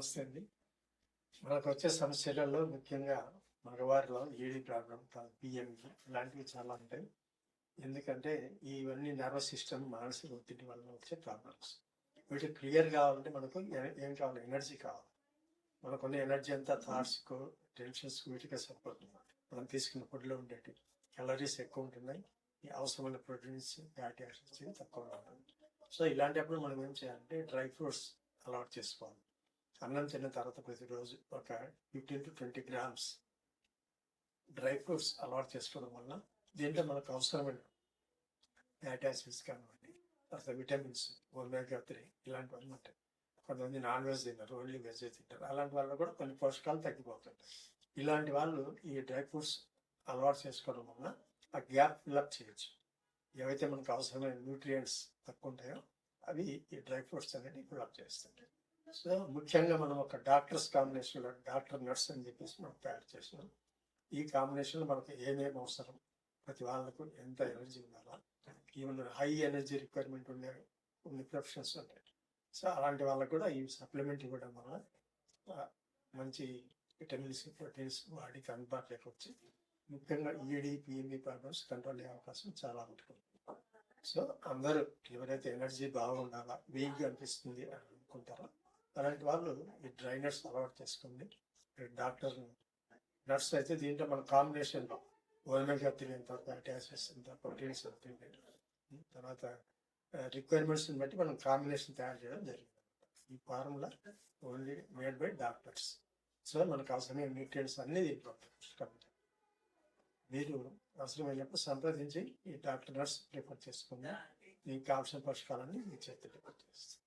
నమస్తే అండి మనకు వచ్చే సమస్యలలో ముఖ్యంగా మగవారిలో ఏడీ ప్రాబ్లం పిఎంఈ ఇలాంటివి చాలా ఉంటాయి. ఎందుకంటే ఇవన్నీ నర్వస్ సిస్టమ్ మానసిక ఒత్తిడి వల్ల వచ్చే ప్రాబ్లమ్స్. వీటికి క్లియర్ కావాలంటే మనకు ఏం కావాలి? ఎనర్జీ కావాలి. మనకున్న ఎనర్జీ అంతా థాట్స్కు టెన్షన్స్కు వీటికే సరిపోతుంది. మనం తీసుకున్న ఫుడ్లో ఉండేటి క్యాలరీస్ ఎక్కువ ఉంటున్నాయి. ఈ అవసరమైన ప్రోటీన్స్ ఫ్యాటీ యాసిడ్స్ తక్కువగా ఉంటుంది సో ఇలాంటప్పుడు మనం ఏం చేయాలంటే డ్రై ఫ్రూట్స్ అలాట్ చేసుకోవాలి. అన్నం తిన్న తర్వాత ప్రతిరోజు ఒక fifteen to twenty grams dry fruits అలవాటు చేసుకోవడం వల్ల దీంట్లో మనకు అవసరమైన ఫ్యాటీ కానివ్వండి తర్వాత విటమిన్స్ ఒమేగా త్రీ ఇలాంటివన్నీ ఉంటాయి. కొంతమంది నాన్ వెజ్ తిన్నారు ఓన్లీ వెజ్ తింటారు. అలాంటి వాళ్ళు కూడా కొన్ని పోషకాలు తగ్గిపోతుంటాయి ఇలాంటి వాళ్ళు ఈ డ్రై ఫ్రూట్స్ అలవాటు చేసుకోవడం వల్ల ఆ గ్యాప్ ఫిల్అప్ చేయొచ్చు. ఏవైతే మనకు అవసరమైన న్యూట్రియంట్స్ తక్కువ ఉంటాయో అవి ఈ డ్రై ఫ్రూట్స్ అనేది ఫిల్అప్ చేస్తుంటాయి. సో ముఖ్యంగా మనం ఒక డాక్టర్స్ కాంబినేషన్ డాక్టర్ నర్స్ అని చెప్పేసి మనం తయారు చేసినాం. ఈ కాంబినేషన్లో మనకు ఏమేమి అవసరం? ప్రతి వాళ్ళకు ఎంత ఎనర్జీ ఉండాలా? ఈవెన్ హై ఎనర్జీ రిక్వైర్మెంట్ ఉండే కొన్ని ప్రొఫెషన్స్ ఉంటాయి. సో అలాంటి వాళ్ళకు కూడా ఈ సప్లిమెంట్ ఇవ్వడం వల్ల మంచి విటమిన్స్ ప్రోటీన్స్ వాడికి అందుబాటులోకి వచ్చి ముఖ్యంగా ఈడీ పిఎంఈ ప్రాబ్లమ్స్ కంట్రోల్ అయ్యే అవకాశం చాలా ఉంటుంది. సో అందరూ ఎవరైతే ఎనర్జీ బాగుండాలా వీక్గా అనిపిస్తుంది అని అనుకుంటారో? అలాంటి వాళ్ళు ఈ డ్రైనర్స్ అలవాటు చేసుకోండి డాక్టర్ నర్స్ అయితే దీంట్లో మన కాంబినేషన్లో ఓమెగా తిరిగిన తర్వాత ఫ్యాటీ ఎంత ప్రోటీన్స్ తిరిగి తర్వాత రిక్వైర్మెంట్స్ని బట్టి మనం కాంబినేషన్ తయారు చేయడం జరిగింది. ఈ formula only made by doctors so మనకు అవసరమైన న్యూట్రియంట్స్ అన్నీ దీంట్లో మీరు అవసరమైనప్పుడు సంప్రదించి ఈ డాక్టర్ నర్స్ రిఫర్ చేసుకుని దీనికి కావాల్సిన పోషకాలన్నీ మీ చేతి రిఫర్ చేస్తారు